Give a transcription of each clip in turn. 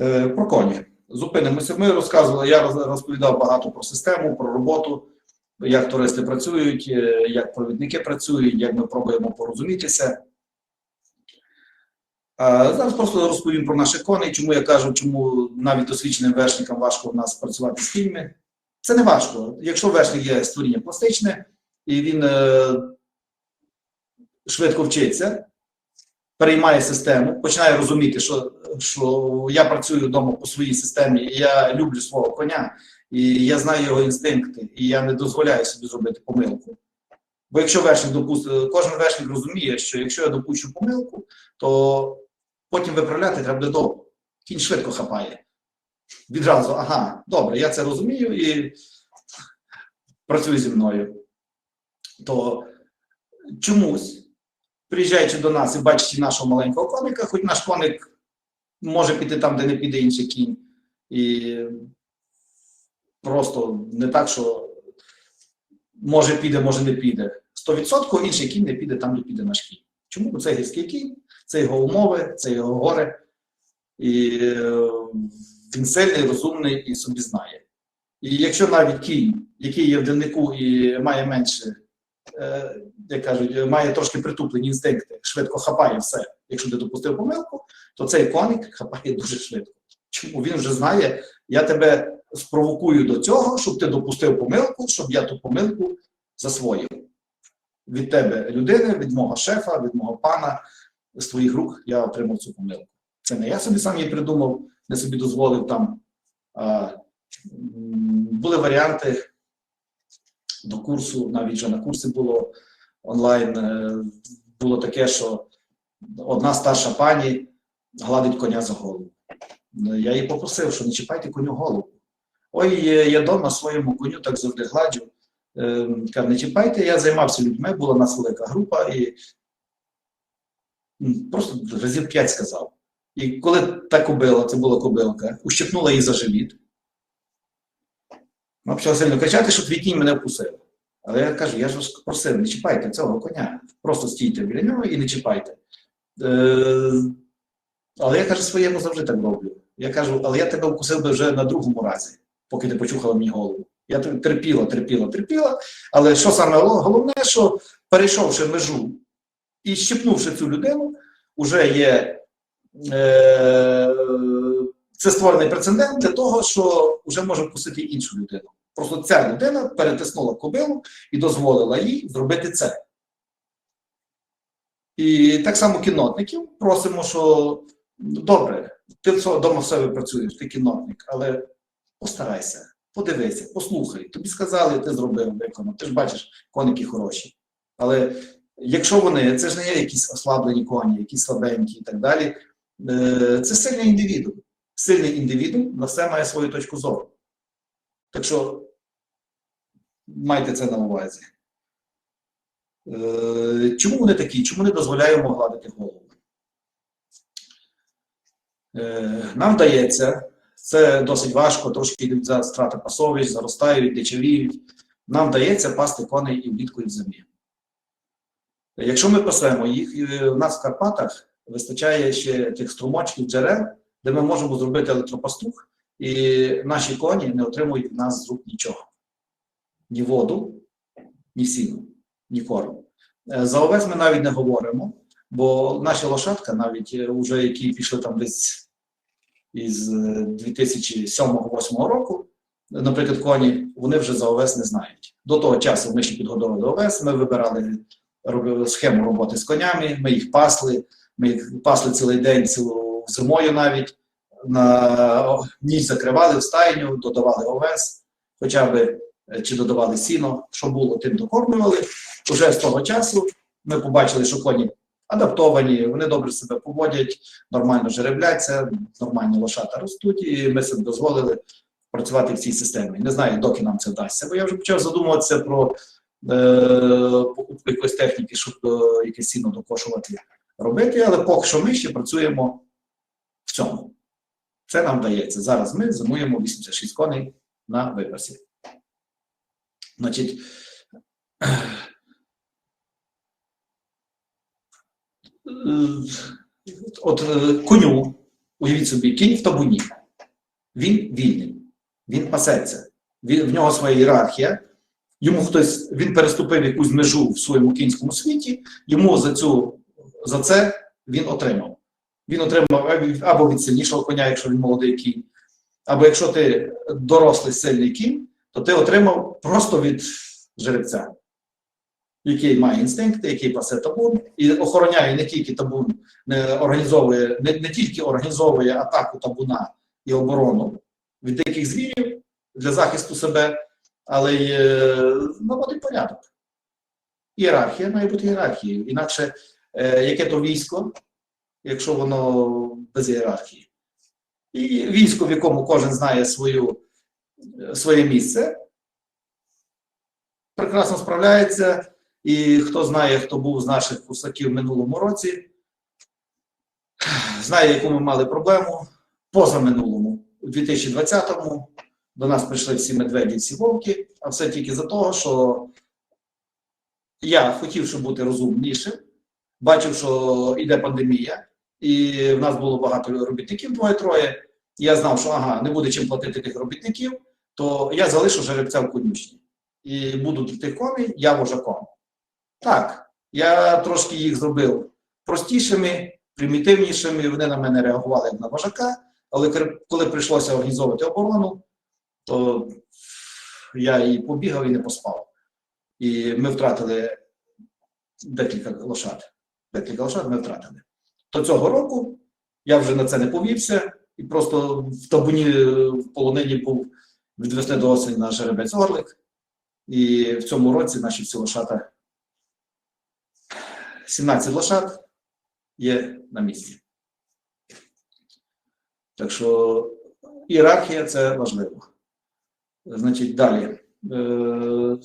Е, Про коні. Зупинимося. Ми розказували, я розповідав багато про систему, про роботу, як туристи працюють, е, як провідники працюють, як ми пробуємо порозумітися. Зараз просто розповім про наших коней, чому я кажу, чому навіть досвідченим вершникам важко в нас працювати з кіньми. Це не важко. Якщо вершник є створіння пластичне, і він е, швидко вчиться, переймає систему, починає розуміти, що, що я працюю вдома по своїй системі, і я люблю свого коня, і я знаю його інстинкти, і я не дозволяю собі зробити помилку. Бо якщо вершник допустить, кожен вершник розуміє, що якщо я допущу помилку, то потім виправляти треба буде довго. Кінь швидко хапає. Відразу, ага, добре, я це розумію і працюй зі мною. То чомусь, приїжджаючи до нас і бачачи нашого маленького коника, хоч наш коник може піти там, де не піде інший кінь, і просто не так, що може піде, може не піде. 100% інший кінь не піде там, де піде наш кінь. Чому? Бо це гірський кінь, це його умови, це його гори. І е, він сильний, розумний і собі знає. І якщо навіть кінь, який є в деннику і має менше, як кажуть, має трошки притуплені інстинкти, швидко хапає все. Якщо ти допустив помилку, то цей коник хапає дуже швидко. Чому він вже знає, я тебе спровокую до цього, щоб ти допустив помилку, щоб я ту помилку засвоїв. Від тебе, людини, від мого шефа, від мого пана, з твоїх рук я отримав цю помилку. Це не я собі сам її придумав, не собі дозволив там. А, були варіанти до курсу, навіть вже на курсі було онлайн. е, Було таке, що одна старша пані гладить коня за голову. Я її попросив, що не чіпайте коню голову. Ой, я- вдома своєму коню так завжди гладжу. Е, Каже, не чіпайте, я займався людьми, була нас велика група, і просто разів п'ять сказав. І коли та кобила, це була кобилка, ущипнула її за живіт, вона почала сильно кричати, що твій кінь мене вкусив. Але я кажу, я ж просив, не чіпайте цього коня. Просто стійте біля нього і не чіпайте. Е, але я кажу, своєму завжди так роблю. Я кажу, але я тебе вкусив би вже на другому разі, поки ти почухала мені голову. Я терпіла, терпіла, терпіла. Але що саме головне, що перейшовши межу і щепнувши цю людину, вже є е, це створений прецедент для того, що вже може вкусити іншу людину. Просто ця людина перетиснула кобилу і дозволила їй зробити це. І так само кінотників просимо, що добре, ти вдома в себе працюєш, ти кінотник, але постарайся, подивися, послухай. Тобі сказали, ти зробив, виконав. Ти ж бачиш, коники хороші. Але якщо вони, це ж не є якісь ослаблені коні, якісь слабенькі і так далі. е, Це сильний індивідум. Сильний індивідум на все має свою точку зору. Так що майте це на увазі. Е, Чому вони такі? Чому не дозволяємо гладити голову? Е, Нам вдається, це досить важко, трошки йдуть за страти пасовищ, заростають, дичавіють. Нам вдається пасти коней і влітку і в зимі. Якщо ми пасемо їх, е, у нас в Карпатах вистачає ще тих струмочків джерел, де ми можемо зробити електропастух, і наші коні не отримують від нас з рук нічого. Ні воду, ні сіну, ні корм. Е, За овець ми навіть не говоримо, бо наші лошадка, навіть е, уже які пішли там десь із 2007-2008 року, наприклад, коні, вони вже за овес не знають. До того часу ми ще підготовили овес, ми вибирали робили схему роботи з конями, ми їх пасли, ми їх пасли цілий день, цілу зимою навіть. На ніч закривали в стайню, додавали овес, хоча б е, чи додавали сіно, що було, тим докормлювали. Уже з того часу ми побачили, що коні адаптовані, вони добре себе поводять, нормально жеребляться, нормально лошата ростуть, і ми собі дозволили працювати в цій системі. Не знаю, доки нам це вдасться, бо я вже почав задумуватися про е, покупку якоїсь техніки, щоб е, якесь сіно докошувати робити, але поки що ми ще працюємо в цьому. Це нам вдається. Зараз ми зимуємо 86 коней на випасі. Значить, е, от е, коню Уявіть собі, кінь в табуні. Він вільний, він пасеться. В нього своя ієрархія. Йому хтось він переступив якусь межу в своєму кінському світі, йому за цю за це він отримав. Він отримав або від сильнішого коня, якщо він молодий кінь, або якщо ти дорослий сильний кінь, то ти отримав просто від жеребця, який має інстинкти, який пасе табун, і охороняє не тільки табун, не організовує, не, не тільки організовує атаку табуна і оборону від диких звірів для захисту себе, але й е, наводить порядок. Ієрархія має бути ієрархією. Інакше е, яке то військо, якщо воно без ієрархії. І військо, в якому кожен знає свою, е, своє місце, прекрасно справляється. І хто знає, хто був з наших курсаків в минулому році, знає, яку ми мали проблему позаминулому. У 2020-му до нас прийшли всі медведі, всі вовки, а все тільки за того, що я хотів, щоб бути розумнішим, бачив, що йде пандемія, і в нас було багато робітників, двоє-троє. Я знав, що ага, не буде чим платити тих робітників, то я залишу жеребця в конюшні. І буду тих коней, я вожаком. Так, я трошки їх зробив простішими, примітивнішими. Вони на мене реагували як на вожака. Але коли прийшлося організовувати оборону, то я і побігав, і не поспав. І ми втратили декілька лошад. Декілька лошад ми втратили. То цього року я вже на це не повівся, і просто в табуні е, в полонині був відвести до осені на жеребець Орлик. І в цьому році наші всі лошата 17 лошад є на місці. Так що ієрархія це важливо. Значить, далі. Е,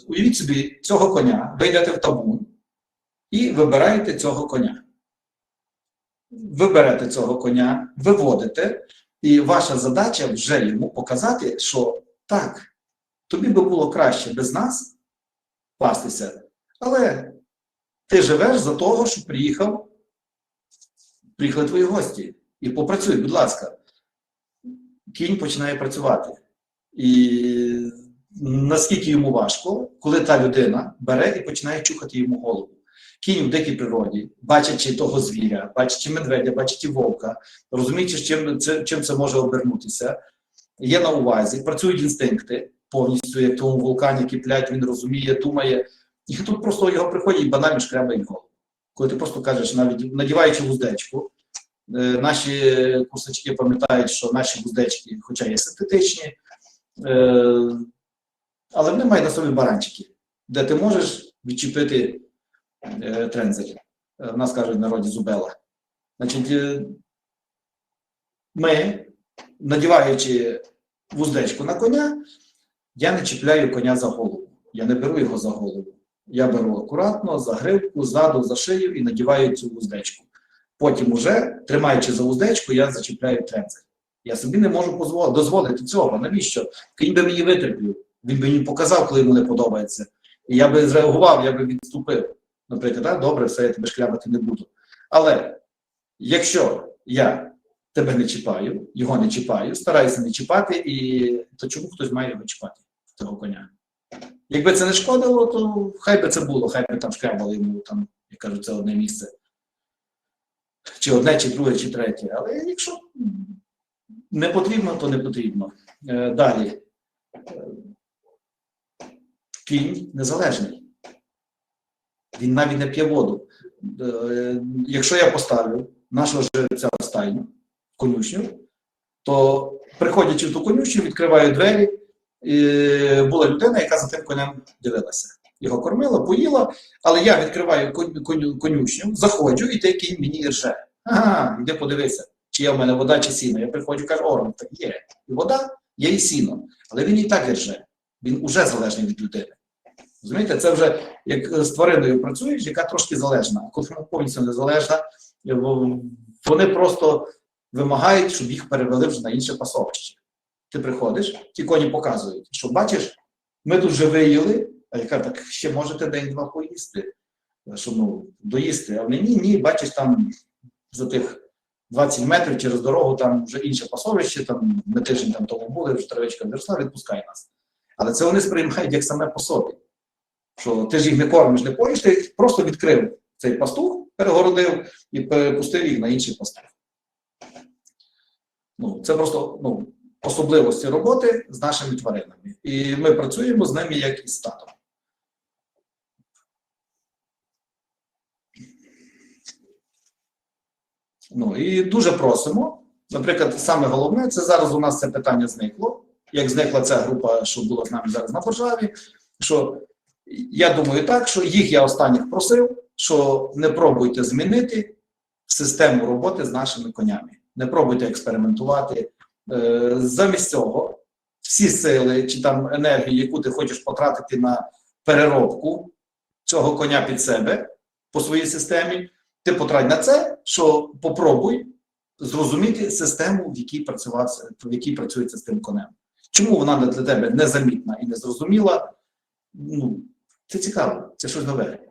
уявіть собі, цього коня, ви йдете в табун і вибираєте цього коня. Ви берете цього коня, виводите, і ваша задача вже йому показати, що так, тобі би було краще без нас пастися, але ти живеш за того, що приїхав, приїхали твої гості. І попрацюй, будь ласка. Кінь починає працювати. І наскільки йому важко, коли та людина бере і починає чухати йому голову. Кінь в дикій природі, бачачи того звіря, бачачи медведя, бачачи вовка, розуміючи, чим це, чим це може обернутися, є на увазі, працюють інстинкти повністю, як тому вулкані киплять, він розуміє, думає. І тут просто його приходять і банально шкрябають голову. Коли ти просто кажеш, навіть надіваючи вуздечку, е, наші курсачки пам'ятають, що наші вуздечки, хоча є синтетичні, е, але вони мають на собі баранчики, де ти можеш відчепити трензель. Е, В нас кажуть в народі зубела. Значить, е, ми, надіваючи вуздечку на коня, я не чіпляю коня за голову. Я не беру його за голову. Я беру акуратно за гривку, ззаду, за шию і надіваю цю вуздечку. Потім, уже, тримаючи за вуздечку, я зачіпляю трензель. Я собі не можу дозволити цього. Навіщо? Кінь би мені витерпів, він би мені показав, коли йому не подобається. І я би зреагував, я би відступив. Наприклад, так, добре, все, я тебе шкрябати не буду. Але якщо я тебе не чіпаю, його не чіпаю, стараюся не чіпати, і то чому хтось має його чіпати, цього коня? Якби це не шкодило, то хай би це було, хай би там шкрябали йому, там, як кажуть, це одне місце. Чи одне, чи друге, чи третє. Але якщо не потрібно, то не потрібно. Е, Далі. Е, Кінь незалежний. Він навіть не п'є воду. Е, Якщо я поставлю нашого жеребця в стайню, в конюшню, то приходячи в ту конюшню, відкриваю двері. І була людина, яка за тим конем дивилася. Його кормила, поїла, але я відкриваю коню- коню- конюшню, заходжу, і той кінь мені рже. Ага, іди подивися, чи є в мене вода, чи сіно. Я приходжу кажу, о, так є. І вода, є і сіно. Але він і так рже. Він уже залежний від людини. Розумієте, це вже як з твариною працюєш, яка трошки залежна. А коли повністю незалежна, вони просто вимагають, щоб їх перевели вже на інше пасовище. Ти приходиш, ті коні показують, що бачиш, ми тут вже виїли, а яка так ще можете день-два поїсти, щоб ну, доїсти. А вони ні, ні, бачиш там за тих 20 метрів через дорогу, там вже інше пасовище, там ми тиждень там тому були, вже травичка виросла, відпускай нас. Але це вони сприймають як саме по собі. Що ти ж їх не кормиш, не поїш, ти просто відкрив цей пастух, перегородив і пустив їх на інший пастух. Ну, це просто ну, особливості роботи з нашими тваринами. І ми працюємо з ними як із статом. Ну і дуже просимо. Наприклад, саме головне, це зараз у нас це питання зникло. Як зникла ця група, що була з нами зараз на Боржаві, що я думаю так, що їх я останніх просив, що не пробуйте змінити систему роботи з нашими конями. Не пробуйте експериментувати. Е, Замість цього всі сили чи там енергію, яку ти хочеш потратити на переробку цього коня під себе по своїй системі, ти потрать на це, що попробуй зрозуміти систему, в якій працював, в якій працюється з тим конем. Чому вона для тебе незамітна і незрозуміла? Ну, це цікаво, це щось нове.